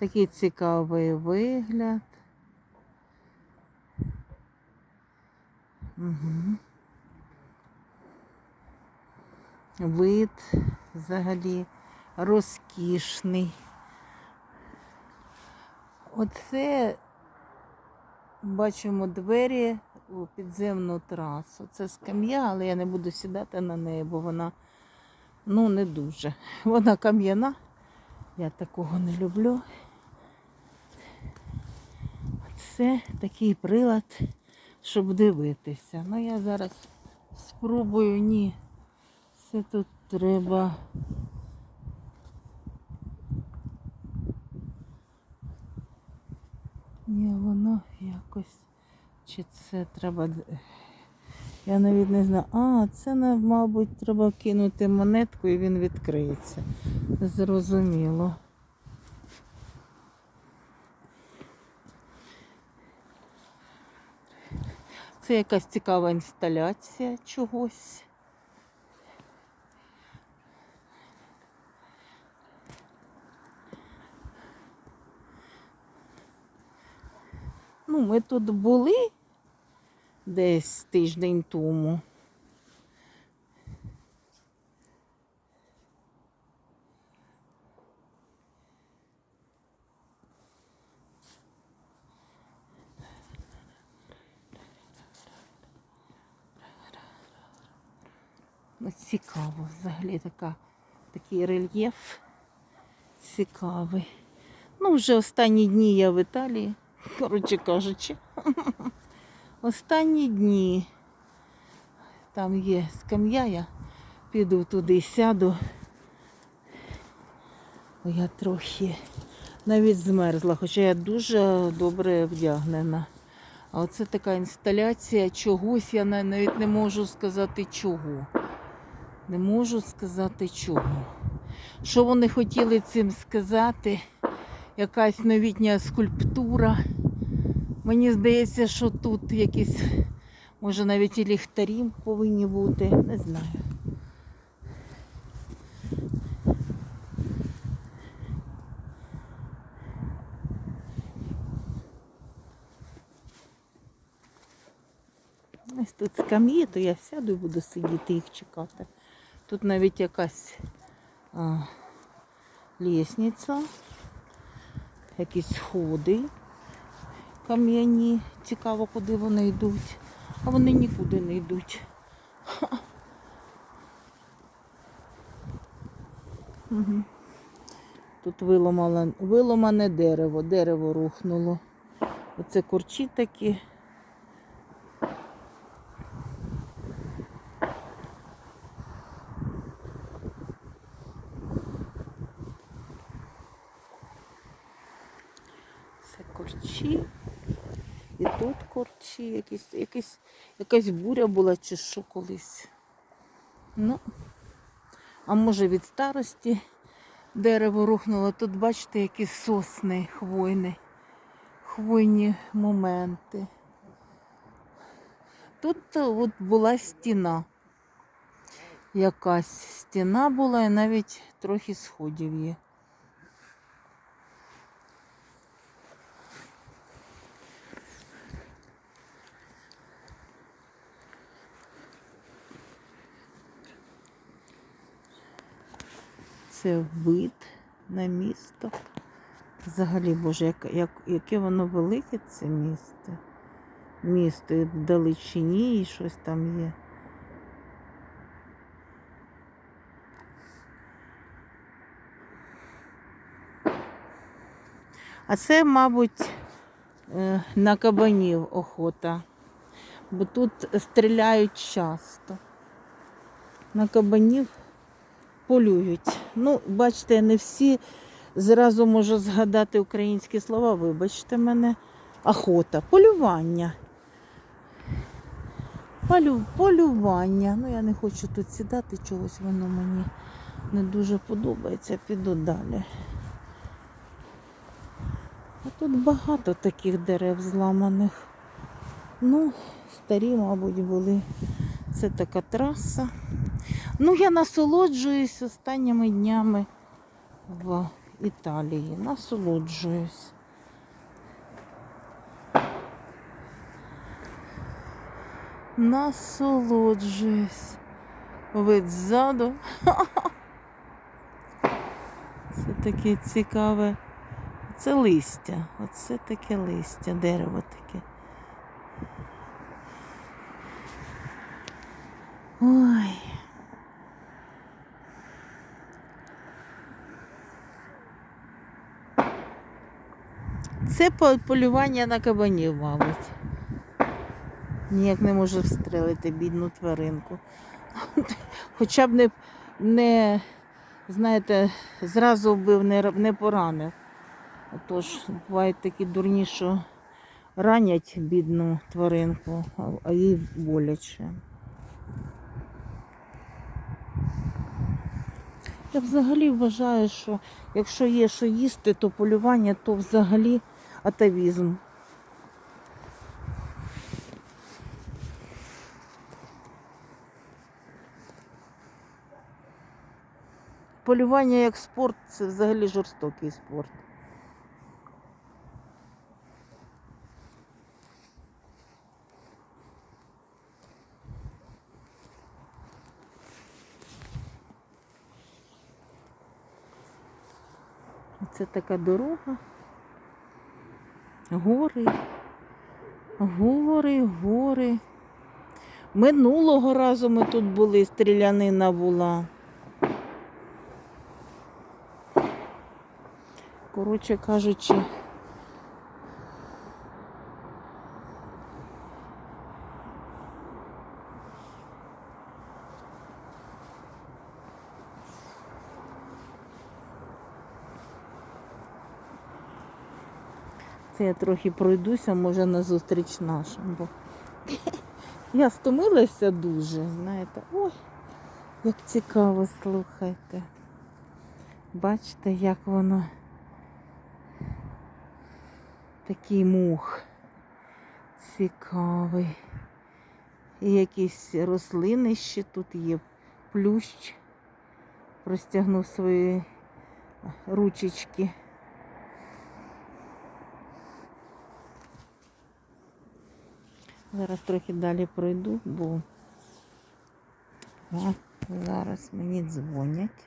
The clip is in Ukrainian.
Такий цікавий вигляд. Угу. Вид взагалі розкішний. Оце бачимо двері у підземну трасу. Це скам'я, але я не буду сідати на неї, бо вона ну не дуже. Вона кам'яна. Я такого не люблю. Це такий прилад, щоб дивитися. Ну я зараз спробую, ні. Це тут треба. Ні, воно якось. Чи це треба. Я навіть не знаю. А, це, мабуть, треба кинути монетку і він відкриється. Зрозуміло. Це якась цікава інсталяція чогось. Ну, ми тут були десь тиждень тому. Цікаво, взагалі така, такий рельєф цікавий. Ну, вже останні дні я в Італії, коротше кажучи. Останні дні. Там є скам'я, я піду туди, сяду. Я трохи навіть змерзла, хоча я дуже добре вдягнена. А оце така інсталяція чогось, я навіть не можу сказати чого. Не можу сказати чого. Що вони хотіли цим сказати? Якась новітня скульптура. Мені здається, що тут якісь, може навіть і ліхтарі повинні бути. Не знаю. Ось тут скам'ї, то я сяду і буду сидіти їх чекати. Тут навіть якась а, лісниця, якісь сходи кам'яні. Цікаво, куди вони йдуть. А вони нікуди не йдуть. Угу. Тут виломане дерево, дерево рухнуло. Оце курчі такі. Це корчі. І тут корчі, якісь, якісь, якась буря була чи що колись. Ну, а може від старості дерево рухнуло. Тут бачите, які сосни хвойні, хвойні моменти. Тут от була стіна. Якась стіна була і навіть трохи сходів є. Це вид на місто. Взагалі, Боже, як, як, яке воно велике це місто. Місто і в далечині і щось там є. А це, мабуть, е, на кабанів охота. Бо тут стріляють часто. На кабанів полюють. Ну, бачите, не всі зразу можу згадати українські слова, вибачте мене. Охота, полювання. Полю, полювання. Ну, я не хочу тут сідати, чогось воно мені не дуже подобається, піду далі. А тут багато таких дерев зламаних. Ну, старі, мабуть, були. Це така траса. Ну, я насолоджуюсь останніми днями в Італії. Насолоджуюсь. Насолоджуюсь. Вид ззаду. Це таке цікаве. Це листя. Оце таке листя, дерево таке. Ой. Це полювання на кабанів, мабуть. Ніяк не може встрелити бідну тваринку. Хоча б не, не знаєте, зразу вбив, не, не поранив. Тож бувають такі дурні, що ранять бідну тваринку, а їй боляче. Я взагалі вважаю, що якщо є що їсти, то полювання, то взагалі атавізм. Полювання як спорт це взагалі жорстокий спорт. Це така дорога. Гори, гори, гори. Минулого разу ми тут були, стрілянина була. Коротше кажучи, це я трохи пройдуся, може, на зустріч нашим, бо я стомилася дуже, знаєте. Ой, як цікаво, слухайте. Бачите, як воно такий мух цікавий. І якісь рослини ще тут є. Плющ простягнув свої ручечки. Зараз трохи далі пройду, бо зараз мені дзвонять.